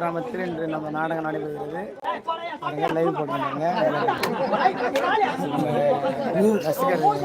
கிராமத்தில் இன்று நம்ம நாடகம் நடைபெறுகிறது. நாங்கள் லைவ் போட்டிருந்தாங்க ரசிகர் என்ன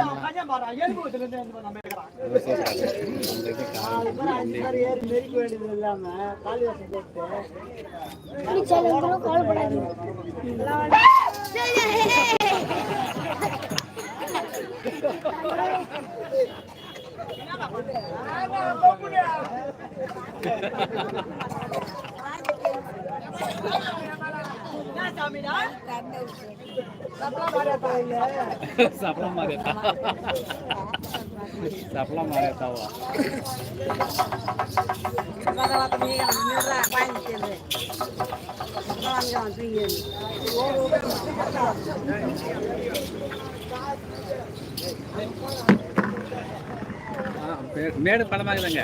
சப்பளம் மாறியத்தா சப்பளம் மாறியத்தாவா மேடு படமாக்குதுங்க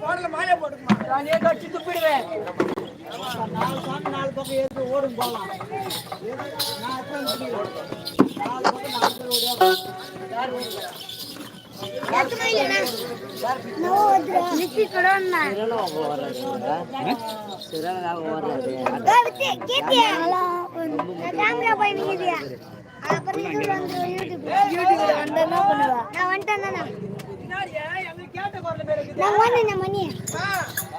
படமாகுதுங்க நானே கட்சி துப்பிடுவேன். நாலு சாமி நாலு பக்கம் ஏற்று ஓடும் போகலாம் நான் எத்தனை? நாலு பக்கம் நாலு பேர் ஓடுவாங்க. யார் ஓடுவா? பின்னாடியே? எங்களுக்கு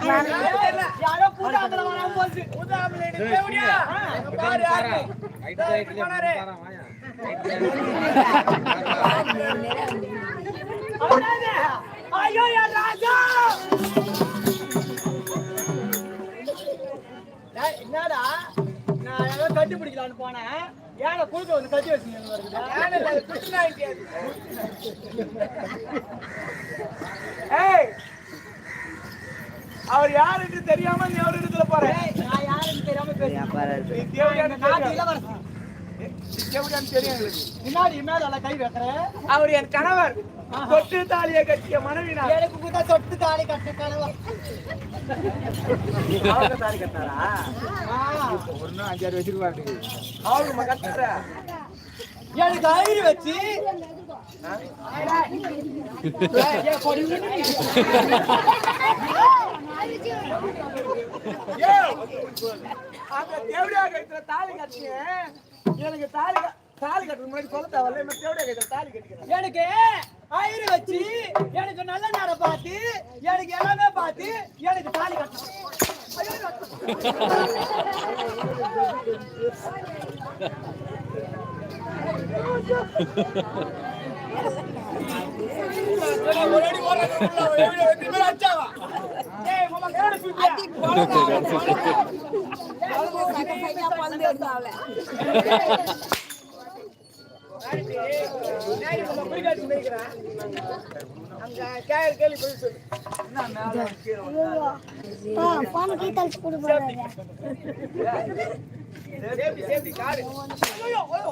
கேட்ட யாரோ வராம போச்சு. பாரு யாரு? ஐயோ ராஜா என்னடா நான் ஏதோ போனேன் ஏன குழுக்க வந்து கட்டி வச்சுங்க ஏய் அவர் யாருன்னு தெரியாம நீ அவர் இடத்துல போற. நான் யாருன்னு தெரியாம பேசுறேன். நீ தேவையான தேவையான தெரியும் எங்களுக்கு முன்னாடி மேல கை வைக்கிறேன். அவர் என் கணவர். தொட்டு தாலியை கட்டிய மனைவி எனக்கு கூட தொட்டு தாலி கட்டிய கணவர். தாலி கட்டாரா ஒன்னும் அஞ்சாறு வச்சிருப்பாரு. அவரு கட்டுற. எனக்கு ஐடி வச்சு. தாலி கட்டிய எனக்கு தாலி தாலி கட்டுறது முன்னாடி சொல்ல தேவையில்ல. தேவடியா கட்டுற தாலி கட்டிக்கிறேன். எனக்கு ஐயரு வச்சு எனக்கு நல்ல நேரம் பார்த்து எனக்கு எல்லாமே பார்த்து எனக்கு தாலி கட்டணும். ஒரு அடி உள்ள சேஃப்டி, சேஃப்டி, ஐயோ, ஐயோ.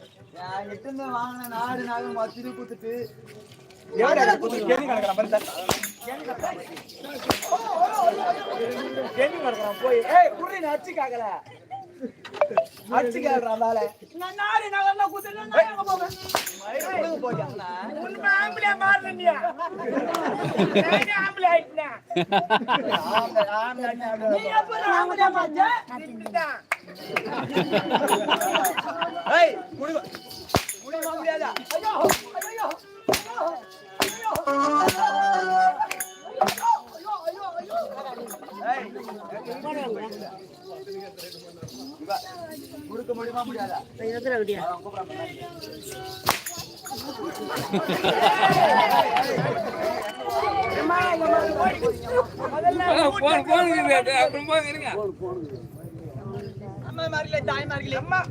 நான் இருந்து வாங்கின நாடு நாகம் மத்திரி குத்துட்டு எவ்வளவு குத்து கேணி கிடக்குறான் பாரு தட்டா. கேணி கிடக்குறான். கேணி கிடக்குறான் போய் ஏய் குடி நீ அச்சு காக்கல மேல நான் நாடு நகர்ல குத்துனா நான் எங்க போவேன்? மயிறு போய்க்காங்களா உன்னை ஆம்பளை மாறனியா நான் ஆம்பளை ஆயிட்டேனா? நீ எப்ப ஆம்பளை மாத்த திட்டுதான் ஏய் குடி குடி முடியாதா? ஐயோ ஐயோ. கொடுக்க முடியுமா முடியாதா போன் போன் அப்புறம் இருங்க அம்மா மாறிலே தாய் மாறிலே அம்மா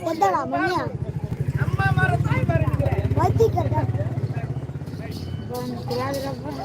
கொண்டடா மணியா அம்மா மாற தாய் ஏய்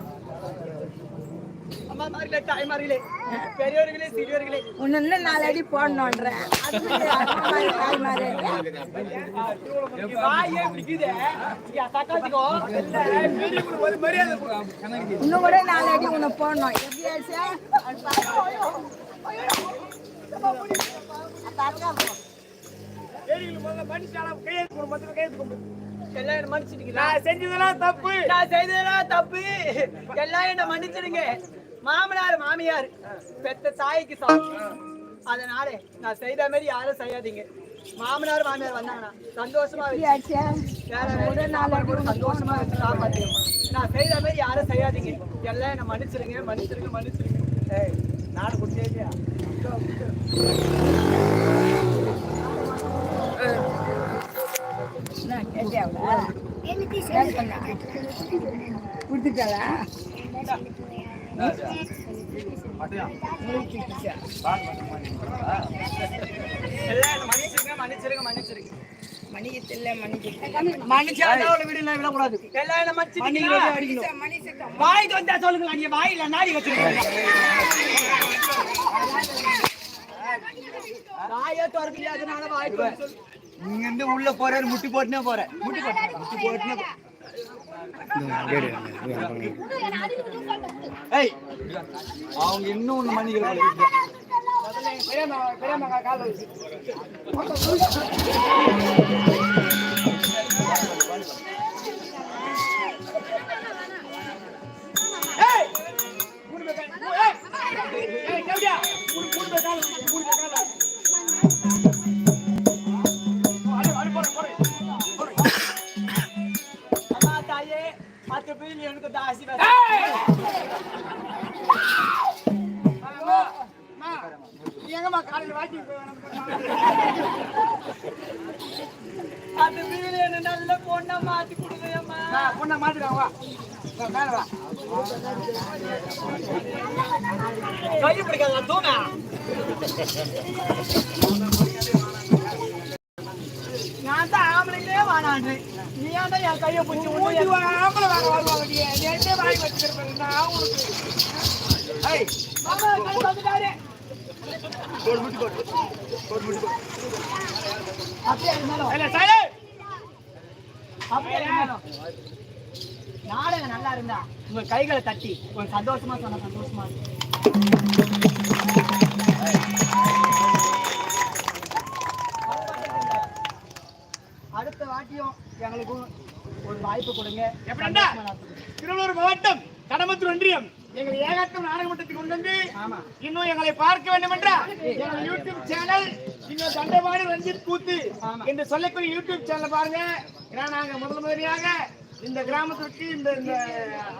அம்மா மாறிலே தாய் மாறிலே பெரியவர்களே சிறியவர்களே உன்னை இன்னும் நாலு அடி கொடு. இன்னும் கூட நாலு அடி உன்னை போடணும். எப்படி ஆச்சா? கையெழுத்து. எல்லாம் என்ன மன்னிச்சிடுங்க. நான் செஞ்சதெல்லாம் தப்பு. நான் செய்ததெல்லாம் தப்பு. எல்லாம் என்ன மன்னிச்சிடுங்க. மாமனார் மாமியார் பெத்த தாய்க்கு சமம் அதனால நான் செய்த மாதிரி யாரும் செய்யாதீங்க. மாமனார் மாமியார் வந்தாங்கன்னா சந்தோஷமா வேற நாலு கூட சந்தோஷமா வச்சு காப்பாத்திடுமா நான் செய்த மாதிரி யாரும் செய்யாதீங்க. எல்லாம் என்ன மன்னிச்சிடுங்க மன்னிச்சிடுங்க மன்னிச்சிடுங்க ஏய் நானும் குடிச்சேயா கொடுத்துட்டாளா? எல்லாம் மன்னிச்சிருங்க மன்னிச்சிருங்க மன்னிச்சிருங்க மணிக்கத்தில்ல மன்னிச்சா அவளை வீடுல விடக்கூடாது எல்லாம் என்ன மன்னிச்சிருங்க அடிக்கணும் வாய் வந்தா சொல்லுங்க நீங்க வாயில நாடி வச்சிருக்கீங்க வாயை திறக்கலையே, அதனால வாய் நீங்க இருந்து உள்ள போறாரு முட்டி போட்டுனே போற முட்டி போட்டு முட்டி போட்டுனே அவங்க இன்னும் ஒன்று மன்னிக்கிற ஏய்! மூணு பேர் மூணு பத்து பிள்ளை எனக்கு தாசி எங்கம்மா காலையில வாக்கி அது வீடு என்ன நல்ல பொண்ணா மாத்தி கொடுங்கம்மா பொண்ணா மாத்திடுவாங்க வா வா, மேல வா கை பிடிக்காத தூங்க நான் தான் ஏன்டா என் கையை பிடிச்சி மூஞ்சி ஆம்பளை வாங்க வருவாங்க நீ என்ன வாங்கி வச்சுக்கிறேன் நான் உனக்கு ஏய். மாமா கை வந்துட்டாரு அப்படியே இருந்தாலும் இல்ல சரி அப்படியே இருந்தாலும் நாடகம் நல்லா இருந்தா உங்க கைகளை தட்டி ஒரு சந்தோஷமா சொன்ன சந்தோஷமா இருக்கும். அடுத்த வாட்டியும் எங்களுக்கு ஒரு வாய்ப்பு கொடுங்க. எப்படின்னா? திருவள்ளூர் மாவட்டம் கடம்பத்தூர் ஒன்றியம். எங்களை ஏகாட்டம் நாடகமன்றத்துக்கு கொண்டு வந்து இன்னும் எங்களை பார்க்க வேண்டும் என்றால் எங்கள் யூடியூப் சேனல் இன்னும் தண்டபாணி ரஞ்சித் கூத்து. என்று சொல்லக்கூடிய யூடியூப் சேனல் பாருங்க. ஏன்னா நாங்க முதல் முதலியாக இந்த கிராமத்திற்கு இந்த இந்த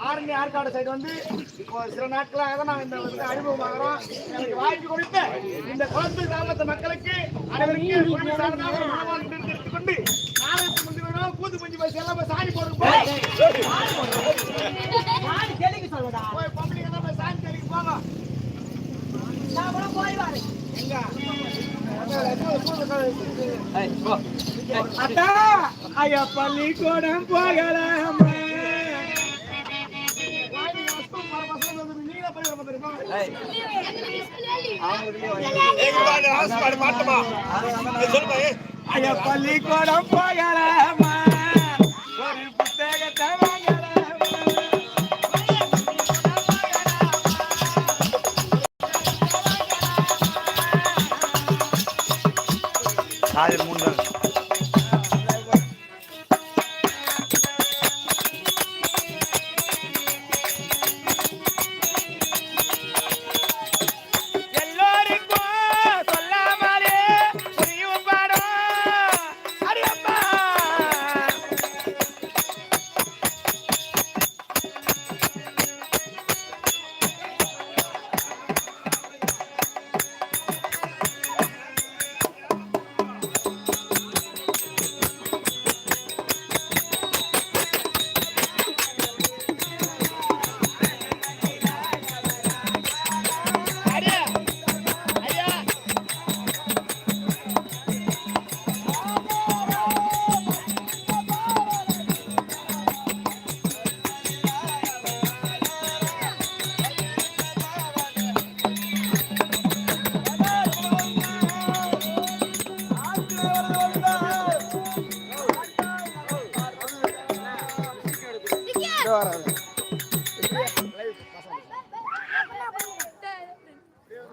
ஆரணி ஆற்காடு சைடு வந்து சில நாட்களாக தான் நாங்கள் இந்த வந்து அனுபவமாகிறோம். எனக்கு வாய்ப்பு கொடுத்த இந்த குளத்து கிராமத்து மக்களுக்கு அனைவருக்கும் கொண்டு நாடகத்துக்கு முந்தி வேணும். கூத்து குஞ்சு பஸ் எல்லாம் போய் சாணி போடுங்க போய் எல்லாம் போய் சாணி தெளிக்க போங்க. நான் கூட போய் வரேன். அத்தா ஐயா பள்ளிக்கூடம் போகலாமா ஐயா பள்ளிக்கூடம் போகலாமா? ஒரு புத்தகத்தை வாங்கலாமா? காலையில் மூணு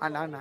அண்ணா அண்ணா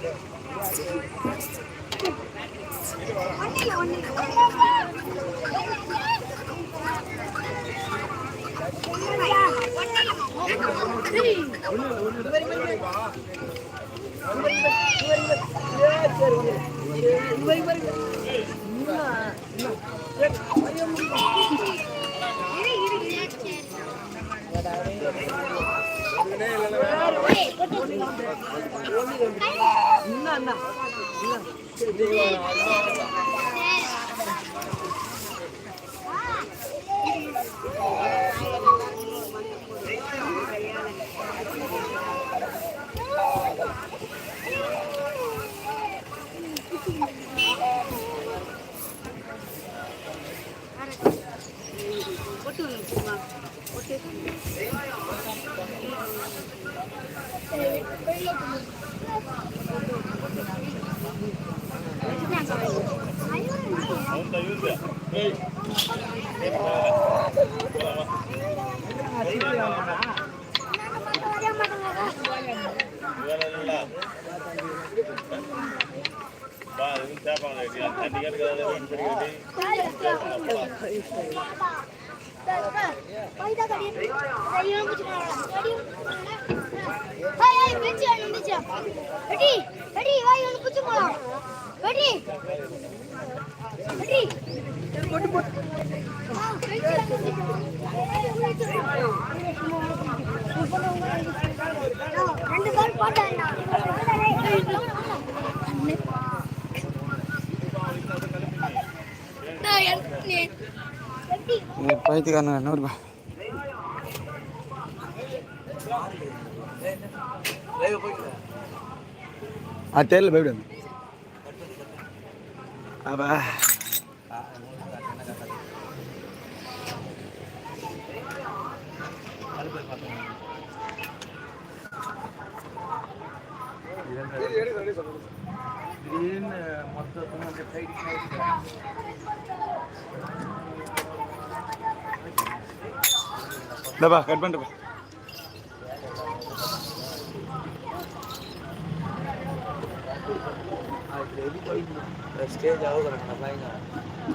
Hey! না। ரெடி ரெடி வாய் ஒன்று குச்சி போலாம் ரெடி ரெடி ரெண்டு பால் பைத்துக்காரன் என்ன வருவா ஆ தேர்ல போய்விடுங்க அப்பா. గ్రీన్ கட் பண்ணுப்பா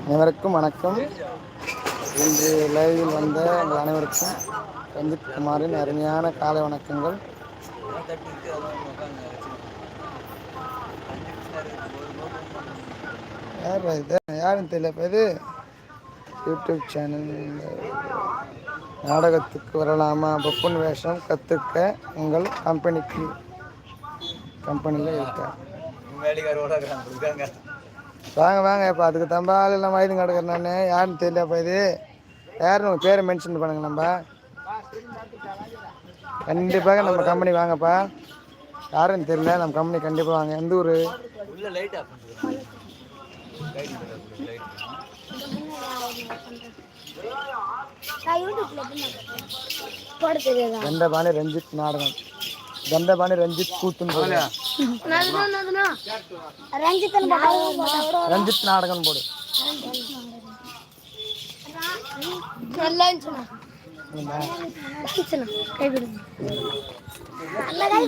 அனைவருக்கும் வணக்கம். இன்று லைவில் வந்த உங்கள் அனைவருக்கும் ரஞ்சித் குமாரின் அருமையான காலை வணக்கங்கள். யார் இது யாருன்னு தெரியல. இது யூடியூப் சேனல் நாடகத்துக்கு வரலாமா? பப்புன் வேஷம் கற்றுக்க உங்கள் கம்பெனிக்கு கம்பெனியில் இருக்கேன் வாங்க வாங்க. இப்போ அதுக்கு தம்ப ஆள் இல்லாமல் வயது கிடக்குறேன் நான். யாருன்னு தெரியலப்பா இது யாருன்னு உங்கள் பேரை மென்ஷன் பண்ணுங்க நம்ம கண்டிப்பாக நம்ம கம்பெனி வாங்கப்பா. யாருன்னு தெரியல நம்ம கம்பெனி கண்டிப்பாக வாங்க. எந்த ஊர்? தண்டபாணி ரஞ்சித் நாடகம். தண்டபாணி ரஞ்சித் கூத்துன்னு போடு. ரஞ்சித் நாடகம் போடு. நல்லா கை